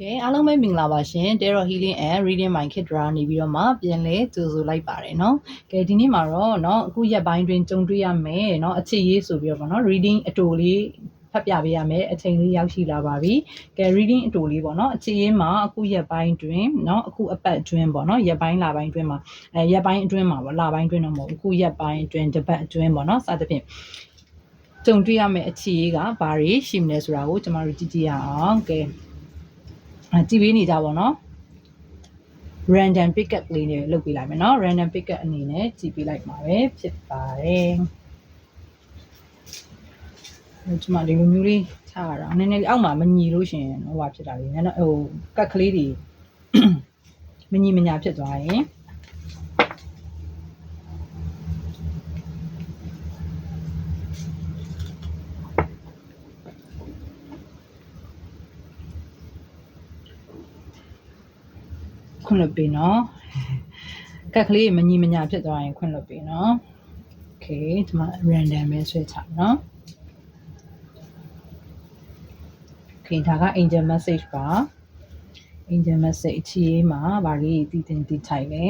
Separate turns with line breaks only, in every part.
ကဲအားလုံးပဲမင်္ဂလာပါရှင် Tarot Healing and Reading My Kid Dra နေပြီးတော့မှပြန်လဲကြိုဆိုလိုက်ပါတယ်เนาะကဲဒီနေ့မှာတော့เนาะအခုရက်ပိုင်းတွင်ကြုံတွေ့ရမယ်เนาะအခြေရေးဆိုပြီးတော့ပေါ့เนาะ reading အတူလေးဖတ်ပြပေးရမယ်အချိန်လေးရောက်ရှိလာပါပြီကဲ reading အတူလေးပေါ့เนาะအခြေရေးမှာအခုရက်ပိုင်းတွင်เนาะအခုအပတ်အတွင်းပေါ့เนาะရက်ပိုင်းလပိုင်းအတွင်းမှာအဲရက်ပိုင်းအတွင်းမှာပေါ့လပိုင်းအတွင်းတော့မဟုတ်ဘူးအခုရက်ပိုင်းအတွင်းတစ်ပတ်အတွင်းပေါ့เนาะစသဖြင့်ကြုံတွေ့ရမယ့်အခြေရေးကဘာတွေရှိမလဲဆိုတာကိုကျွန်တော်တို့ကြည့်ကြည့်ရအောင်ကဲ အဲ ကြည့်ပေးနေကြပါတော့ random pickup လေးနဲ့လုပ်ပေးလိုက်မယ်เนาะ random pickup အနေနဲ့ကြည့်ပေးလိုက်ပါပဲဖြစ်ပါတယ်ဒီမှာဒီလိုမျိုးလေးထားရတာနည်းနည်းလေးအောက်မှာမညီလို့ရှရင်ဟိုဟာဖြစ်တာလေးနည်းနည်းဟိုကတ်ကလေးတွေမညီမညာဖြစ်သွားရင် ခွင့်လွှတ်ပေးနော်ကတ်ကလေးမညီမညာဖြစ်သွားရင်ခွင့်လွှတ်ပေးနော်โอเคဒီမှာ random ပဲဆွဲချနော် okay ဒါက angel message ပါ angel message အချီးမှာဗာလေးတည်တင်တည်ထိုင်လဲ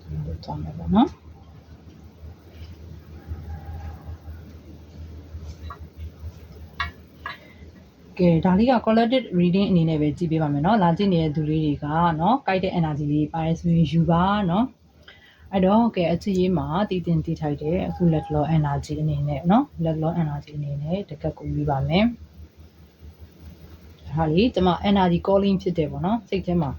ဒီတော့မယ်ပေါ့နော် ကဲဒါလေးက collective reading အနေနဲ့ပဲကြည့်ပေးပါမယ်เนาะလာကြည့်နေတဲ့သူလေးတွေကเนาะကြိုက်တဲ့ energy လေးပါတယ်ဆိုရင်ယူပါเนาะအဲ့တော့ကဲအချစ်ရေးမှာတည်တင်တည်ထိုက်တဲ့အခုလက်လော energy အနေနဲ့เนาะလက်လော energy အနေနဲ့တကက်ကိုယူပါမယ်ဟာလေကျွန်မ energy calling ဖြစ်တယ်ပေါ့နော်စိတ်ထဲမှာ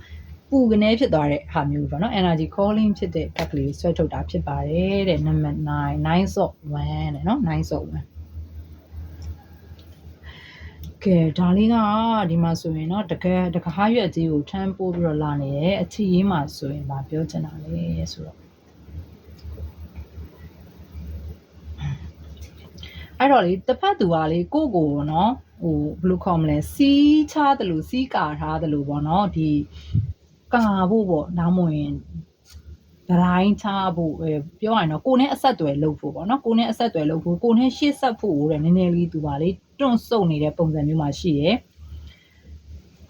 ပူကနေဖြစ်သွားတဲ့ဟာမျိုးပေါ့နော် energy calling ဖြစ်တဲ့ဘက်ကလေးဆွဲထုတ်တာဖြစ်ပါတယ်တဲ့နံပါတ်9 9 of 1တဲ့နော်9 of 1 ကဲဒါလေးကဒီမှာဆိုရင်တော့တကယ်တကားရွက်ကြီးကိုထမ်းပိုးပြီးတော့လာနေတယ်အချီရေးမှာဆိုရင်ဗာပြောချင်တာလေဆိုတော့အဲ့တော့လေတစ်ဖက်သူကလေကိုကိုနော်ဟိုဘယ်လိုခေါ်မလဲစီးချတယ်လို့စီးကာထားတယ်လို့ပေါ့နော်ဒီကာဖို့ပေါ့နောက်မဝင်ဒရိုင်းချဖို့ပြောရရင်တော့ကိုနဲ့အဆက်အသွယ်လုပ်ဖို့ပေါ့နော်ကိုနဲ့အဆက်အသွယ်လုပ်ဖို့ကိုနဲ့ရှေ့ဆက်ဖို့ဟိုတဲ့နည်းနည်းလေးသူပါလေ တွန့်ဆုတ်နေတဲ့ပုံစံမျိုးမှာရှိရယ်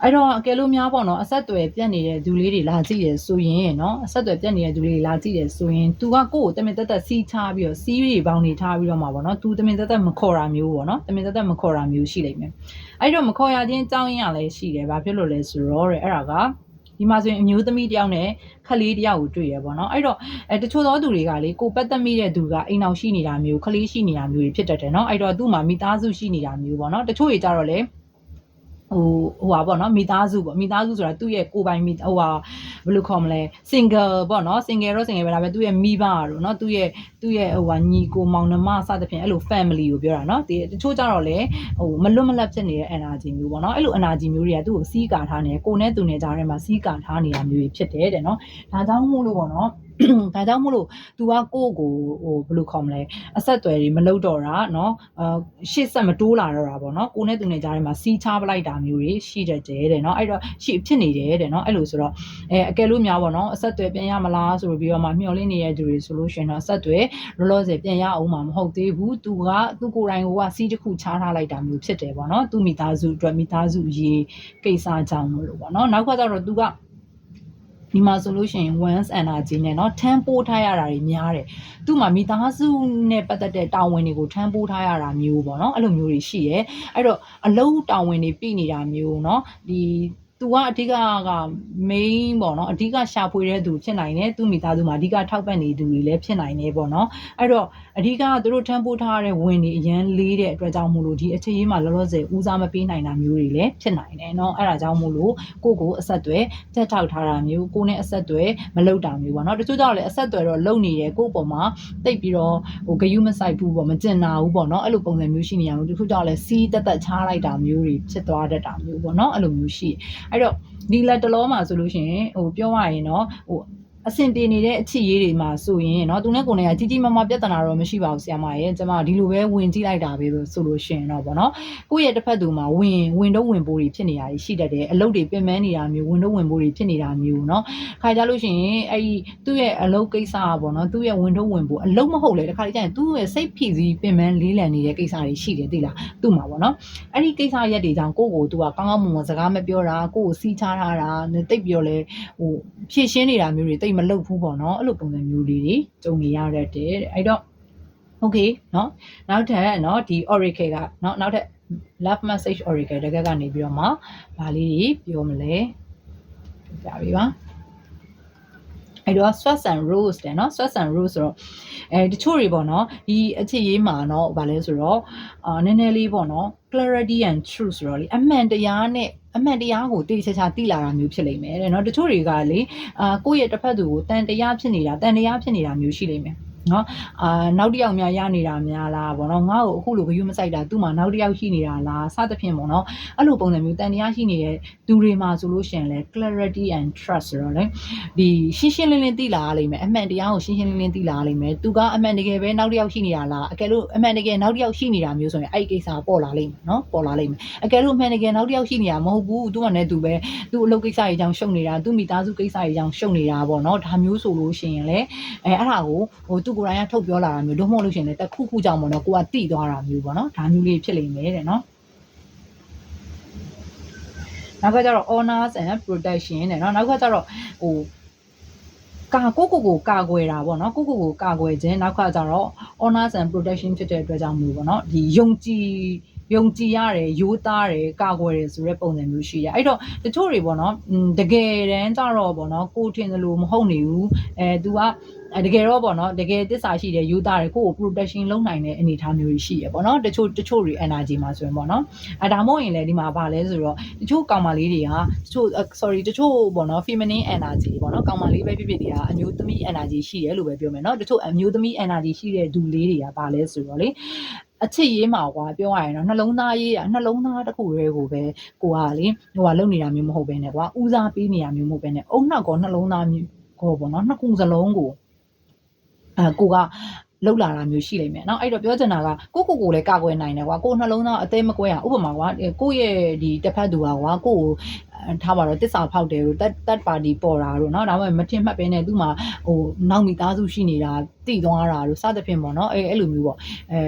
အဲ့တော့အကယ်လို့များပေါ့နော်အဆက်အသွယ်ပြတ်နေတဲ့သူလေးတွေလာကြည့်ရဆိုရင်နော်အဆက်အသွယ်ပြတ်နေတဲ့သူလေးတွေလာကြည့်ရဆိုရင် तू ကကိုယ့်ကိုတမင်သက်သက်စီးထားပြီးတော့စီးရီပေါင်းနေထားပြီးတော့မှာပေါ့နော် तू တမင်သက်သက်မခေါ်တာမျိုးပေါ့နော်တမင်သက်သက်မခေါ်တာမျိုးရှိလိမ့်မယ်အဲ့တော့မခေါ်ရခြင်းအကြောင်းရင်းကလည်းရှိတယ်ဘာဖြစ်လို့လဲဆိုတော့အဲ့ဒါက ဒီမှာဆိုရင်အမျိုးသမီးတယောက်နဲ့ခလေးတယောက်ကိုတွေ့ရပေါ့နော်အဲ့တော့အဲတချို့သောသူတွေကလေကိုပတ်သက်မိတဲ့သူကအိမ်အောင်ရှိနေတာမျိုးခလေးရှိနေတာမျိုးတွေဖြစ်တတ်တယ်နော်အဲ့တော့သူ့မှာမိသားစုရှိနေတာမျိုးပေါ့နော်တချို့တွေကြတော့လေ ဟိုဟိုပါပေါ့နော်မိသားစုပေါ့မိသားစုဆိုတာသူ့ရဲ့ကိုယ်ပိုင်မိဟိုဟာဘယ်လိုခေါ်မလဲ single ပေါ့နော် single တော့ single ပဲဒါပေမဲ့သူ့ရဲ့မိဘတို့နော်သူ့ရဲ့သူ့ရဲ့ဟိုဟာညီကိုမောင်နှမစသဖြင့်အဲ့လို family ကိုပြောတာနော်ဒီတချို့ကြတော့လေဟိုမလွတ်မလပ်ဖြစ်နေတဲ့ energy မျိုးပေါ့နော်အဲ့လို energy မျိုးတွေကသူ့ကိုစီးကာထားနေတယ်ကိုနဲ့သူနဲ့ကြားထဲမှာစီးကာထားနေတာမျိုးတွေဖြစ်တယ်တဲ့နော်ဒါကြောင့်မို့လို့ပေါ့နော် ဒါကြောင့်မို့လို့ तू ကကိုယ့်ကိုဟိုဘယ်လိုခေါ်မလဲအဆက်အသွယ်တွေမလုပ်တော့တာเนาะအာရှေ့ဆက်မတိုးလာတော့တာပေါ့เนาะကိုနဲ့သူနဲ့ကြားထဲမှာစီးချပလိုက်တာမျိုးတွေရှိတတ်တယ်တဲ့เนาะအဲ့တော့ရှိဖြစ်နေတယ်တဲ့เนาะအဲ့လိုဆိုတော့အဲအကယ်လို့များပေါ့เนาะအဆက်အသွယ်ပြန်ရမလားဆိုပြီးတော့မှမျှော်လင့်နေတဲ့သူတွေဆိုလို့ရှိရင်တော့အဆက်အသွယ်လောလောဆယ်ပြန်ရအောင်မှာမဟုတ်သေးဘူး तू ကသူ့ကိုယ်တိုင်ကစီးတစ်ခုချထားလိုက်တာမျိုးဖြစ်တယ်ပေါ့เนาะသူ့မိသားစုအတွက်မိသားစုရေးကိစ္စကြောင့်မလို့ပေါ့เนาะနောက်ကကျတော့ तू က ဒီမှာဆိုလို့ရှိရင် once energy နဲ့เนาะထမ်းပိုးထားရတာတွေများတယ်သူ့မှာမိသားစုနဲ့ပတ်သက်တဲ့တာဝန်တွေကိုထမ်းပိုးထားရတာမျိုးပေါ့เนาะအဲ့လိုမျိုးတွေရှိရဲအဲ့တော့အလုံးတာဝန်တွေပြနေတာမျိုးเนาะဒီသူကအဓိကက main ပေါ့နော်အဓိကရှာဖွေတဲ့သူဖြစ်နိုင်တယ်သူမိသားစုမှာအဓိကထောက်ပံ့နေသူတွေလည်းဖြစ်နိုင်တယ်ပေါ့နော်အဲ့တော့ အဓိကသူတို့ထမ်းပိုးထားတဲ့ဝင်တွေအရန်လေးတဲ့အတွက်ကြောင့်မို့လို့ဒီအခြေရေးမှာလောလောဆယ်ဦးစားမပေးနိုင်တာမျိုးတွေလည်းဖြစ်နိုင်တယ်เนาะအဲ့ဒါကြောင့်မို့လို့ကိုကိုအဆက်အသွယ်တက်ထောက်ထားတာမျိုးကိုနဲ့အဆက်အသွယ်မလုပ်တာမျိုးပေါ့နော်တချို့ကြောင့်လည်းအဆက်အသွယ်တော့လုပ်နေတယ်ကိုပေါ်မှာတိတ်ပြီးတော့ဟိုဂယုမဆိုင်ဘူးပေါ့မကျင်နာဘူးပေါ့နော်အဲ့လိုပုံစံမျိုးရှိနေရအောင်တချို့ကြောင့်လည်းစီးတက်တက်ချားလိုက်တာမျိုးတွေဖြစ်သွားတတ်တာမျိုးပေါ့နော်အဲ့လိုမျိုးရှိအဲ့တော့ဒီလက်တလောမှာဆိုလို့ရှိရင်ဟိုပြောရရင်တော့ဟို အဆင်ပြေနေတဲ့အချစ်ရေးတွေမှာဆိုရင်เนาะသူနဲ့ကိုယ်နဲ့ကကြီးကြီးမားမားပြဿနာတော့မရှိပါဘူးဆရာမရဲ့ကျွန်မဒီလိုပဲဝင်ကြည့်လိုက်တာပဲလို့ဆိုလို့ရှိရင်တော့ဗောနော်ကိုယ့်ရဲ့တစ်ဖက်သူမှာဝင်ဝင်တော့ဝင်ပိုးတွေဖြစ်နေတာရှိတတ်တယ်အလုပ်တွေပင်ပန်းနေတာမျိုးဝင်တော့ဝင်ပိုးတွေဖြစ်နေတာမျိုးเนาะခါကြလို့ရှိရင်အဲ့ဒီသူ့ရဲ့အလုပ်ကိစ္စอ่ะဗောနော်သူ့ရဲ့ဝင်တော့ဝင်ပိုးအလုပ်မဟုတ်လေတခါတည်းကျရင်သူ့ရဲ့စိတ်ဖိစီးပင်ပန်းလေးလံနေတဲ့ကိစ္စတွေရှိတယ်သိလားသူ့မှာဗောနော်အဲ့ဒီကိစ္စရက်တွေကြောင့်ကိုယ့်ကိုသူကကောင်းကောင်းမွန်မွန်စကားမပြောတာကိုယ့်ကိုစီးချထားတာတိတ်ပြောလဲဟိုဖြည့်ရှင်းနေတာမျိုးတွေတိတ် မလုပ်ဘူးပေါ့နော်အဲ့လိုပုံစံမျိုးလေးတွေကြုံနေရတတ်တယ်တဲ့အဲ့တော့ okay เนาะနောက်ထပ်เนาะဒီ oracle ကเนาะနောက်ထပ် love message oracle တကက်ကနေပြီးတော့မှဗာလေးတွေပြောမလဲပြပြပါအဲ့တော့ stress and rose တဲ့เนาะ stress and rose ဆိုတော့အဲတချို့တွေပေါ့เนาะဒီအချစ်ရေးမှာเนาะဗာလဲဆိုတော့အာနည်းနည်းလေးပေါ့เนาะ clarity and truth ဆိုတော့လေအမှန်တရားနဲ့ အမှန်တရားကိုတေချာချာသိလာတာမျိုးဖြစ်လိမ့်မယ်တဲ့နော်တချို့တွေကလေအာကိုယ့်ရဲ့တစ်ဖက်သူကိုတန်တရားဖြစ်နေတာတန်တရားဖြစ်နေတာမျိုးရှိလိမ့်မယ် နော်အာနောက်တစ်ယောက်များရနေတာများလားဗောနော်ငါ့ကိုအခုလိုဂယုမဆိုင်တာသူ့မှာနောက်တစ်ယောက်ရှိနေတာလားစသဖြင့်ဗောနော်အဲ့လိုပုံစံမျိုးတန်တရားရှိနေတဲ့သူတွေမှာဆိုလို့ရှိရင်လေ clarity and trust ဆိုတော့လေဒီရှင်းရှင်းလင်းလင်းသိလာရလိမ့်မယ်အမှန်တရားကိုရှင်းရှင်းလင်းလင်းသိလာရလိမ့်မယ်သူကအမှန်တကယ်ပဲနောက်တစ်ယောက်ရှိနေတာလားအကယ်လို့အမှန်တကယ်နောက်တစ်ယောက်ရှိနေတာမျိုးဆိုရင်အဲ့ဒီကိစ္စပေါ်လာလိမ့်မယ်နော်ပေါ်လာလိမ့်မယ်အကယ်လို့အမှန်တကယ်နောက်တစ်ယောက်ရှိနေတာမဟုတ်ဘူးသူကလည်းသူပဲသူအလုပ်ကိစ္စတွေကြောင့်ရှုပ်နေတာသူမိသားစုကိစ္စတွေကြောင့်ရှုပ်နေတာဗောနော်ဒါမျိုးဆိုလို့ရှိရင်လေအဲအဲ့ဒါကိုဟိုသူကိုယ်တိုင်ကထုတ်ပြောလာတာမျိုးတို့မဟုတ်လို့ရှိရင်လည်းတခုခုကြောင့်ပေါ့နော်ကိုကတိသွားတာမျိုးပေါ့နော်ဒါမျိုးလေးဖြစ်လိမ့်မယ်တဲ့နော်နောက်ကကျတော့ honors and protection တဲ့နော်နောက်ကကျတော့ဟိုကာကိုကိုကိုကာကွယ်တာပေါ့နော်ကိုကိုကိုကာကွယ်ခြင်းနောက်ကကျတော့ honors and protection ဖြစ်တဲ့အတွက်ကြောင့်မျိုးပေါ့နော်ဒီယုံကြည် ယုံကြည်ရတယ်ရိုးသားတယ်ကာကွယ်တယ်ဆိုတဲ့ပုံစံမျိုးရှိရအဲ့တော့တချို့တွေပေါ့နော်တကယ်တမ်းကျတော့ပေါ့နော်ကိုထင်တယ်လို့မဟုတ်နေဘူးအဲ तू ကအဲတကယ်တော့ပေါ့နော်တကယ်တစ္ဆာရှိတယ်ယူသားတယ်ကိုယ့်ကို protection လုပ်နိုင်တဲ့အနေအထားမျိုးရှိရပေါ့နော်တချို့တချို့တွေ energy မှာဆိုရင်ပေါ့နော်အဲဒါမှမဟုတ်ရင်လည်းဒီမှာဗာလဲဆိုတော့တချို့ကောင်မလေးတွေကတချို့ sorry တချို့ပေါ့နော် feminine energy ပေါ့နော်ကောင်မလေးပဲဖြစ်ဖြစ်တွေကအမျိုးသမီး energy ရှိတယ်လို့ပဲပြောမယ်နော်တချို့အမျိုးသမီး energy ရှိတဲ့ဒူလေးတွေကဗာလဲဆိုတော့လေ အချစ်ရေးမှာကွာပြောရရင်တော့နှလုံးသားရေးอ่ะနှလုံးသားတစ်ခုတည်းကိုပဲကိုကလေဟိုကလုံနေတာမျိုးမဟုတ်ဘဲနဲ့ကွာဦးစားပေးနေတာမျိုးမဟုတ်ဘဲနဲ့အုံနောက်ကောနှလုံးသားမျိုးကိုပေါ့နော်နှစ်ခုစလုံးကိုအဲကိုကလောက်လာတာမျိုးရှိလိမ့်မယ်เนาะအဲ့တော့ပြောချင်တာကကိုကိုကိုလည်းကာကွယ်နိုင်တယ်ကွာကိုနှလုံးသားအသေးမကွဲအောင်ဥပမာကွာကိုရဲ့ဒီတစ်ဖက်သူကကွာကိုကို ထားပါတော့တစ္ဆာဖောက်တယ်လို့တက်တက်ပါတီပေါ်တာတို့เนาะဒါမှမထင်မှတ်ပဲနဲ့သူ့မှာဟိုနောက်မိသားစုရှိနေတာတည်သွားတာတို့စသဖြင့်ပေါ့เนาะအဲအဲ့လိုမျိုးပေါ့အဲ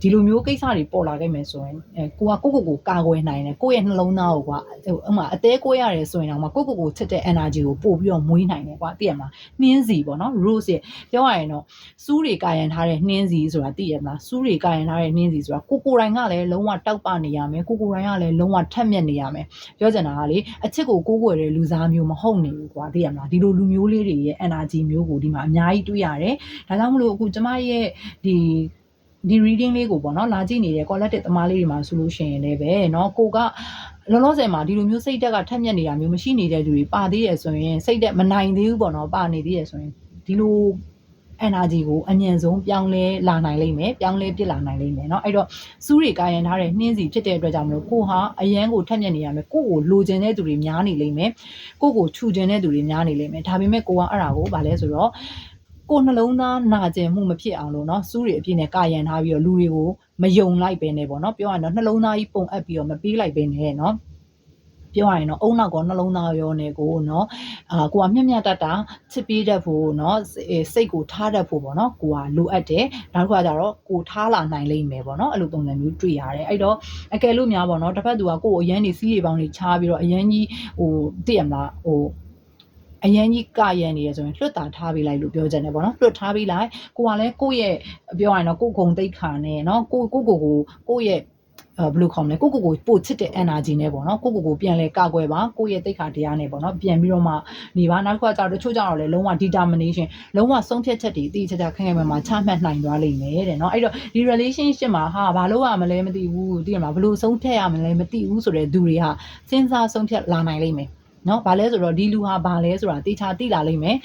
ဒီလိုမျိုးကိစ္စတွေပေါ်လာခဲ့မယ်ဆိုရင်အဲကိုကကိုကိုကိုကာကွယ်နိုင်တယ်ကိုရဲ့နှလုံးသားကိုကွာဟိုအမှအသေးကွဲရတယ်ဆိုရင်တော့မှကိုကိုကိုချစ်တဲ့ energy ကိုပို့ပြီးတော့မွေးနိုင်တယ်ကွာသိရမလားနှင်းစီပေါ့เนาะ rose ရဲ့ပြောရရင်တော့စူးတွေကာယံထားတဲ့နှင်းစီဆိုတာသိရမလားစူးတွေကာယံထားတဲ့နှင်းစီဆိုတာကိုကိုတိုင်းကလည်းလုံးဝတောက်ပနေရမယ်ကိုကိုတိုင်းကလည်းလုံးဝထက်မြက်နေရမယ်ပြောချင်တာကလေ အချစ်ကိုကိုးကွယ်တဲ့လူစားမျိုးမဟုတ်နေဘူးကွာသိရမလားဒီလိုလူမျိုးလေးတွေရဲ့ energy မျိုးကိုဒီမှာအများကြီးတွေ့ရတယ်ဒါကြောင့်မလို့အခုကျမရဲ့ဒီဒီ reading လေးကိုပေါ့နော်လာကြည့်နေတဲ့ collective သမားလေးတွေမှာဆိုလို့ရှိရင်လည်းပဲเนาะကိုကလောလောဆယ်မှာဒီလိုမျိုးစိတ်တက်ကထက်မြက်နေတာမျိုးမရှိနေတဲ့သူတွေပါသေးရဆိုရင်စိတ်တက်မနိုင်သေးဘူးပေါ့နော်ပါနေသေးရဆိုရင်ဒီလို energy ကိုအញ្ញံဆုံးပြောင်းလဲလာနိုင်လိမ့်မယ်ပြောင်းလဲပြစ်လာနိုင်လိမ့်မယ်เนาะအဲ့တော့စူးတွေကာယံထားတဲ့နှင်းစီဖြစ်တဲ့အတွက်ကြောင့်မလို့ကိုဟာအရန်ကိုထက်မြက်နေရမယ်ကိုကိုလိုချင်တဲ့သူတွေများနေလိမ့်မယ်ကိုကိုခြူချင်တဲ့သူတွေများနေလိမ့်မယ်ဒါပေမဲ့ကိုကအဲ့ဒါကိုဗာလဲဆိုတော့ကိုနှလုံးသားနာကျင်မှုမဖြစ်အောင်လို့เนาะစူးတွေအပြည့်နဲ့ကာယံထားပြီးတော့လူတွေကိုမယုံလိုက်ပဲနဲ့ပေါ့เนาะပြောရရင်တော့နှလုံးသားကြီးပုံအပ်ပြီးတော့မပေးလိုက်ပဲနဲ့เนาะ ပြောရရင်တော့အုံနောက်ကောနှလုံးသားရောနေကိုနော်အာကိုကမြက်မြက်တတ်တာချစ်ပေးတတ်ဖို့နော်စိတ်ကိုထားတတ်ဖို့ပေါ့နော်ကိုကလိုအပ်တယ်နောက်တစ်ခါကျတော့ကိုထားလာနိုင်လိမ့်မယ်ပေါ့နော်အဲ့လိုပုံစံမျိုးတွေ့ရတယ်အဲ့တော့အကယ်လို့များပေါ့နော်တစ်ဖက်သူကကိုကိုအရန်နေစီးရီပေါင်းနေချားပြီးတော့အရန်ကြီးဟိုတည့်ရမလားဟိုအရန်ကြီးကရန်နေရဆိုရင်လွတ်တာထားပေးလိုက်လို့ပြောကြတယ်ပေါ့နော်လွတ်ထားပေးလိုက်ကိုကလည်းကိုယ့်ရဲ့ပြောရရင်တော့ကိုယ်ဂုံတိတ်ခါနဲ့နော်ကိုကိုကိုကိုကိုယ့်ရဲ့ ဘယ်လိုခေါ်မလဲကိုကိုကိုပို့ချစ်တဲ့ energy နဲ့ပေါ့နော်ကိုကိုကိုပြန်လဲကာကွယ်ပါကိုရဲ့တိတ်ခါတရားနဲ့ပေါ့နော်ပြန်ပြီးတော့မှနေပါနောက်တစ်ခါကျတော့တချို့ကျတော့လေလုံးဝ determination လုံးဝဆုံးဖြတ်ချက်တွေအတိအကျခိုင်ခိုင်မာမာချမှတ်နိုင်သွားလိမ့်မယ်တဲ့နော်အဲ့တော့ဒီ relationship မှာဟာဘာလို့ရမလဲမသိဘူးသိရမလားဘယ်လိုဆုံးဖြတ်ရမလဲမသိဘူးဆိုတဲ့သူတွေဟာစဉ်းစားဆုံးဖြတ်လာနိုင်လိမ့်မယ်နော်ဘာလဲဆိုတော့ဒီလူဟာဘာလဲဆိုတာတေချာသိလာလိမ့်မယ်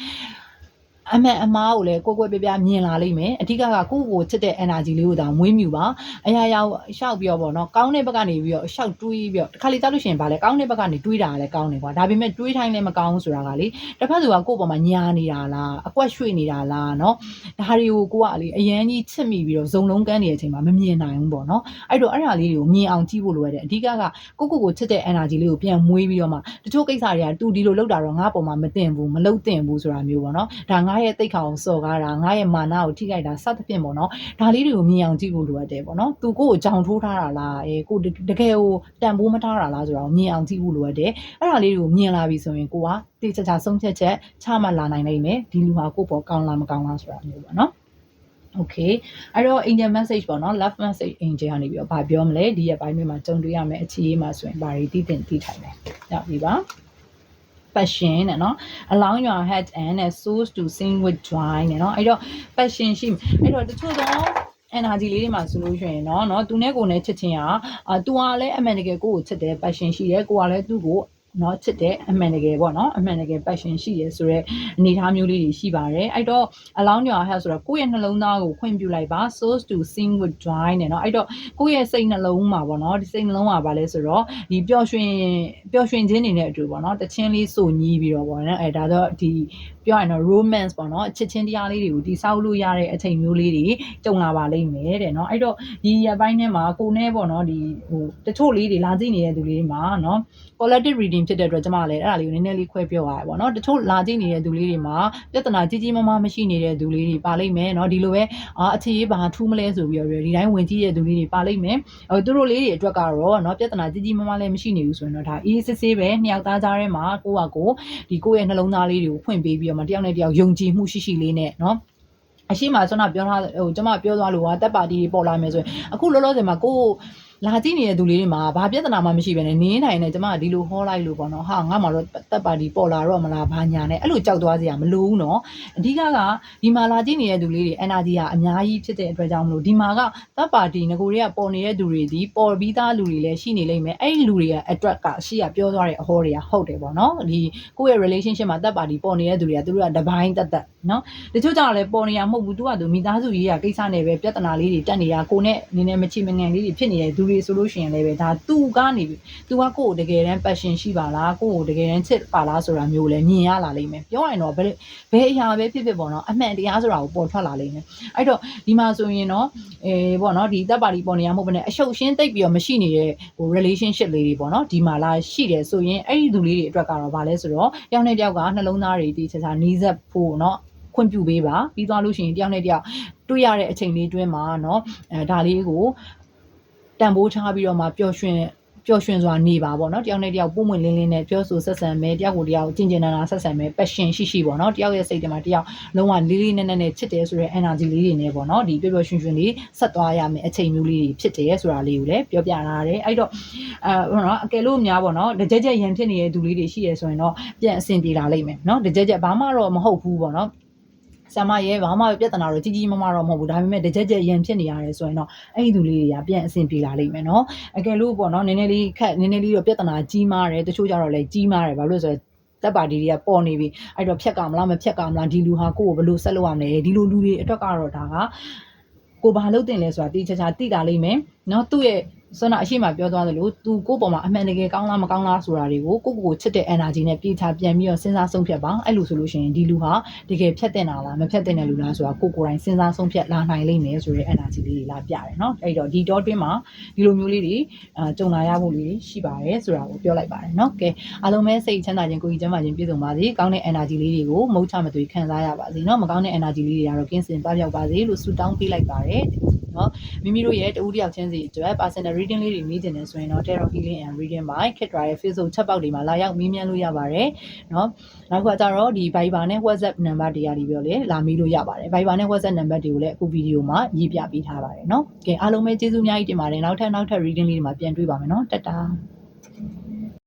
အမှန်အမှားကိုလည်းကိုယ်ကိုယ်ပြပြမြင်လာလိမ့်မယ်အဓိကကကိုယ့်ကိုချစ်တဲ့ energy လေးကိုတောင်မွေးမြူပါအရာရာရှောက်ပြောပေါ့နော်ကောင်းတဲ့ဘက်ကနေပြီးတော့ရှောက်တွေးပြီးတော့တစ်ခါလေကြောက်လို့ရှိရင်ဗာလဲကောင်းတဲ့ဘက်ကနေတွေးတာလည်းကောင်းတယ်ကွာဒါပေမဲ့တွေးတိုင်းလည်းမကောင်းဘူးဆိုတာကလေတစ်ဖက်သူကကိုယ့်ပေါ်မှာညာနေတာလားအကွက်ရွှေ့နေတာလားနော်ဒါတွေကိုကိုကလေအရန်ကြီးချစ်မိပြီးတော့ဇုံလုံးကန်းနေတဲ့အချိန်မှာမမြင်နိုင်ဘူးပေါ့နော်အဲ့တော့အဲ့ဒါလေးတွေကိုမြင်အောင်ကြည့်ဖို့လိုရတယ်အဓိကကကိုကိုကိုချစ်တဲ့ energy လေးကိုပြန်မွေးပြီးတော့မှတချို့ကိစ္စတွေကတူဒီလိုလောက်တာတော့ငါပေါ်မှာမတင်ဘူးမလောက်တင်ဘူးဆိုတာမျိုးပေါ့နော်ဒါငါရဲ့တိတ်ခါအောင်စော်ကားတာငါရဲ့မာနကိုထိခိုက်တာစသဖြင့်ပေါ့နော်ဒါလေးတွေကိုမြင်အောင်ကြည့်ဖို့လိုအပ်တယ်ပေါ့နော်သူကိုကိုကြောင်ထိုးထားတာလားအဲကိုတကယ်ကိုတန်ဖိုးမထားတာလားဆိုတာကိုမြင်အောင်ကြည့်ဖို့လိုအပ်တယ်အဲ့ဒါလေးတွေကိုမြင်လာပြီဆိုရင်ကိုကတိကျကျဆုံးဖြတ်ချက်ချမှတ်လာနိုင်နိုင်မယ်ဒီလူဟာကိုပေါ်ကောင်းလားမကောင်းလားဆိုတာမျိုးပေါ့နော် okay အဲ့တော့ angel message ပေါ့နော် love message angel ကနေပြီးတော့ဗာပြောမလဲဒီရက်ပိုင်းတွေမှာကြုံတွေ့ရမယ်အခြေအေးမှာဆိုရင်ဗာတွေတည်တင်တည်ထိုင်တယ်။ကြောက်ပြီပါ။ passion နဲ့နော် allow your head and a source to sing with joy နဲ့နော်အဲ့တော့ passion ရှိအဲ့တော့တချို့တော့ energy လေးတွေမှာဆိုလို့ရှိရင်เนาะเนาะသူနဲ့ကိုယ်နဲ့ချစ်ချင်းอ่ะအာ तू ကလည်းအမှန်တကယ်ကိုယ့်ကိုချစ်တယ် passion ရှိတယ်ကိုကလည်းသူ့ကို เนาะချစ်တယ်အမှန်တကယ်ပေါ့เนาะအမှန်တကယ် passion ရှိတယ်ဆိုတော့အနေအထားမျိုးလေးတွေရှိပါတယ်အဲ့တော့ allow your heart ဆိုတော့ကိုယ့်ရဲ့နှလုံးသားကိုခွင့်ပြုလိုက်ပါ source to sing with joy နဲ့เนาะအဲ့တော့ကိုယ့်ရဲ့စိတ်နှလုံးမှာပေါ့เนาะဒီစိတ်နှလုံးမှာပါလဲဆိုတော့ဒီပျော်ရွှင်ပျော်ရွှင်ခြင်းနေတဲ့အတူပေါ့เนาะတချင်းလေးစုညီးပြီးတော့ပေါ့နော်အဲဒါတော့ဒီ ပြောရရင်တော့ romance ပေါ့နော်အချစ်ချင်းတရားလေးတွေကိုတိဆောက်လို့ရတဲ့အချိန်မျိုးလေးတွေကြုံလာပါလိမ့်မယ်တဲ့เนาะအဲ့တော့ဒီရပိုင်းထဲမှာကိုနဲ့ပေါ့နော်ဒီဟိုတချို့လေးတွေလာကြည့်နေတဲ့သူလေးတွေမှာเนาะ collective reading ဖြစ်တဲ့အတွက်ကျမလည်းအဲ့ဒါလေးကိုနည်းနည်းလေးခွဲပြောရရပေါ့နော်တချို့လာကြည့်နေတဲ့သူလေးတွေမှာပြဿနာကြီးကြီးမားမားမရှိနေတဲ့သူလေးတွေပါလိမ့်မယ်เนาะဒီလိုပဲအာအခြေရေးဘာထူးမလဲဆိုပြီးတော့ဒီတိုင်းဝင်ကြည့်တဲ့သူလေးတွေပါလိမ့်မယ်အဲသူတို့လေးတွေအတွက်ကတော့เนาะပြဿနာကြီးကြီးမားမားလည်းမရှိနေဘူးဆိုရင်တော့ဒါအေးစစ်စစ်ပဲနှစ်ယောက်သားကြားထဲမှာကိုယ့်ဟာကိုယ်ဒီကိုယ့်ရဲ့နှလုံးသားလေးတွေကိုဖွင့်ပေးပြီးတော့ မှာတယောက်နဲ့တယောက်ယုံကြည်မှုရှိရှိလေးနဲ့နော်အရှိမကျွန်တော်ပြောထားဟိုကျွန်မပြောသွားလို့ဟာတက်ပါတီပေါ်လာမယ်ဆိုရင်အခုလောလောဆယ်မှာကို လာကြည့်နေတဲ့သူလေးတွေမှာဘာပြဿနာမှမရှိဘဲနဲ့နင်းနိုင်နေကျမကဒီလိုဟောလိုက်လို့ပေါ့နော်ဟာငါမှတော့တက်ပါတီပေါ်လာတော့မလားဘာညာနဲ့အဲ့လိုကြောက်သွားစရာမလိုဘူးနော်အဓိကကဒီမှာလာကြည့်နေတဲ့သူလေးတွေ energy ကအများကြီးဖြစ်တဲ့အတွက်ကြောင့်မလို့ဒီမှာကတက်ပါတီငကိုတွေကပေါ်နေတဲ့သူတွေဒီပေါ်ပြီးသားလူတွေလည်းရှိနေလိမ့်မယ်အဲ့ဒီလူတွေက attract ကအရှိကပြောသွားတဲ့အဟောတွေကဟုတ်တယ်ပေါ့နော်ဒီကိုယ့်ရဲ့ relationship မှာတက်ပါတီပေါ်နေတဲ့သူတွေကသူတို့ကတပိုင်းတက်တက်နော်တချို့ကြောင့်လည်းပေါ်နေရမဟုတ်ဘူးသူကသူမိသားစုကြီးကကိစ္စနဲ့ပဲပြဿနာလေးတွေတက်နေတာကိုနဲ့နည်းနည်းမချစ်မငန်လေးတွေဖြစ်နေတဲ့သူတွေဆိုလို့ရှိရင်လည်းပဲဒါသူကနေပြီသူကကိုယ့်ကိုတကယ်တမ်း passion ရှိပါလားကိုယ့်ကိုတကယ်တမ်းချစ်ပါလားဆိုတာမျိုးလည်းမြင်ရလာလိမ့်မယ်ပြောရရင်တော့ဘယ်ဘယ်အရာပဲဖြစ်ဖြစ်ပေါ့နော်အမှန်တရားဆိုတာကိုပေါ်ထွက်လာလိမ့်မယ်အဲ့တော့ဒီမှာဆိုရင်တော့အဲပေါ့နော်ဒီတပ်ပါတီပေါ်နေရမဟုတ်ဘဲနဲ့အရှုပ်ရှင်းတိတ်ပြီးတော့မရှိနေတဲ့ဟို relationship လေးတွေပေါ့နော်ဒီမှာလာရှိတယ်ဆိုရင်အဲ့ဒီသူလေးတွေအတွက်ကတော့ဗာလဲဆိုတော့တယောက်နဲ့တယောက်ကနှလုံးသားတွေတီးချာချာနီးစပ်ဖို့เนาะခွင့်ပြုပေးပါပြီးသွားလို့ရှိရင်တယောက်နဲ့တယောက်တွေ့ရတဲ့အချိန်လေးတွင်းမှာเนาะအဲဒါလေးကို တန်ဖိုးထားပြီးတော့မှပျော်ရွှင်ပျော်ရွှင်စွာနေပါပေါ့နော်တယောက်နဲ့တယောက်ပုံမွင့်လင်းလင်းနဲ့ပြောဆိုဆက်ဆံမယ်တယောက်ကိုတယောက်ကျင်ကျင်နာနာဆက်ဆံမယ် passion ရှိရှိပေါ့နော်တယောက်ရဲ့စိတ်ထဲမှာတယောက်လုံးဝလေးလေးနက်နက်နဲ့ချစ်တယ်ဆိုတဲ့ energy လေးတွေနဲ့ပေါ့နော်ဒီပျော်ပျော်ရွှင်ရွှင်လေးဆက်သွားရမယ်အချိန်မျိုးလေးတွေဖြစ်တယ်ဆိုတာလေးကိုလည်းပြောပြထားတယ်အဲ့တော့အဲဟိုနော်အကယ်လို့များပေါ့နော်တကြက်ကြက်ရန်ဖြစ်နေတဲ့သူလေးတွေရှိရဆိုရင်တော့ပြန်အဆင်ပြေလာလိမ့်မယ်နော်တကြက်ကြက်ဘာမှတော့မဟုတ်ဘူးပေါ့နော် ဆာမရဲ့ဘာမှပြဿနာတော့ကြီးကြီးမားမားတော့မဟုတ်ဘူးဒါပေမဲ့တကြက်ကြက်ရန်ဖြစ်နေရတယ်ဆိုရင်တော့အဲ့ဒီသူလေးတွေကပြန်အဆင်ပြေလာလိမ့်မယ်နော်အကယ်လို့ပေါ့နော်နည်းနည်းလေးခက်နည်းနည်းလေးတော့ပြဿနာကြီးမားတယ်တချို့ကြတော့လည်းကြီးမားတယ်ဘာလို့လဲဆိုတော့တက်ပါတီတွေကပေါ်နေပြီအဲ့တော့ဖြက်ကမလားမဖြက်ကမလားဒီလူဟာကိုယ့်ကိုဘယ်လိုဆက်လုပ်ရမလဲဒီလိုလူတွေအတွက်ကတော့ဒါကကိုဘာလုပ်တင်လဲဆိုတာတိကျကျသိတာလိမ့်မယ်เนาะသူ့ရဲ့ ဆွမ်းနာအရှိမပြောသွားသလိုသူကိုယ့်ပေါ်မှာအမှန်တကယ်ကောင်းလားမကောင်းလားဆိုတာတွေကိုကိုယ့်ကိုယ်ကိုချစ်တဲ့ energy နဲ့ပြေချပြန်ပြီးတော့စဉ်းစားဆုံးဖြတ်ပါအဲ့လိုဆိုလို့ရှိရင်ဒီလူဟာတကယ်ဖြတ်တင်တာလားမဖြတ်တင်တဲ့လူလားဆိုတာကိုယ်ကိုယ်တိုင်စဉ်းစားဆုံးဖြတ်လာနိုင်လိမ့်မယ်ဆိုတဲ့ energy လေးတွေလာပြတယ်เนาะအဲ့တော့ဒီ dot တွင်းမှာဒီလိုမျိုးလေးတွေအာကြုံလာရဖို့လေးတွေရှိပါတယ်ဆိုတာကိုပြောလိုက်ပါတယ်เนาะကဲအားလုံးပဲစိတ်ချမ်းသာခြင်းကိုယ်ကြီးချမ်းသာခြင်းပြည့်စုံပါစေကောင်းတဲ့ energy လေးတွေကိုမုတ်ချမသွေခံစားရပါစေเนาะမကောင်းတဲ့ energy လေးတွေကတော့ကင်းစင်ပပျောက်ပါစေလို့ဆုတောင်းပေးလိုက်ပါတယ် နော်မိမိတို့ရဲ့တူတယောက်ချင်းစီအတွက် personal reading လေးတွေနေတင်နေဆိုရင်တော့ Tarot Healing and Reading by Kit Dry ရဲ့ Facebook ချက်ပေါက်တွေမှာလာရောက်မေးမြန်းလို့ရပါတယ်နော်နောက်ကကြတော့ဒီ Viber နဲ့ WhatsApp နံပါတ်တွေအရည်ပြောလေလာမေးလို့ရပါတယ် Viber နဲ့ WhatsApp နံပါတ်တွေကိုလည်းအခုဗီဒီယိုမှာရေးပြပေးထားပါတယ်နော်ကဲအားလုံးပဲကျေးဇူးအများကြီးတင်ပါတယ်နောက်ထပ်နောက်ထပ် reading လေးတွေမှာပြန်တွေ့ပါမယ်နော်တတ်တာ